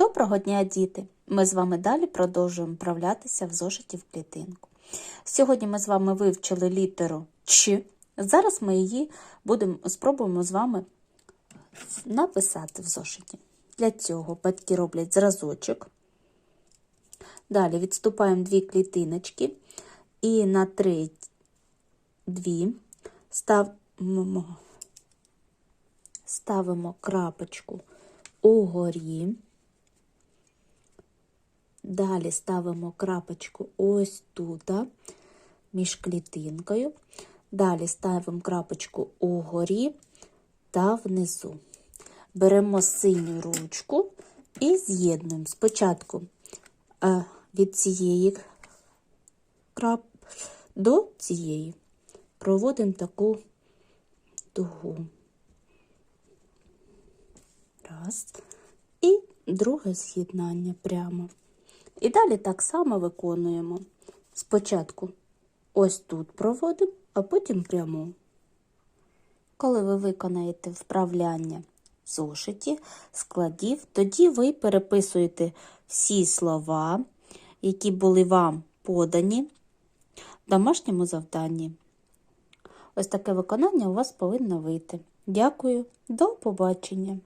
Доброго дня, діти! Ми з вами далі продовжуємо вправлятися в зошиті в клітинку. Сьогодні ми з вами вивчили літеру Ч. Зараз ми її будемо спробуємо з вами написати в зошиті. Для цього батьки роблять зразочок. Далі відступаємо дві клітиночки і на три дві ставимо, ставимо крапочку угорі. Далі ставимо крапочку ось тут, між клітинкою. Далі ставимо крапочку угорі та внизу. Беремо синю ручку і з'єднуємо спочатку е, від цієї крап до цієї. Проводимо таку дугу. Раз. І друге з'єднання прямо. І далі так само виконуємо. Спочатку ось тут проводимо, а потім прямо. Коли ви виконаєте вправляння в зошиті, складів, тоді ви переписуєте всі слова, які були вам подані в домашньому завданні. Ось таке виконання у вас повинно вийти. Дякую, до побачення!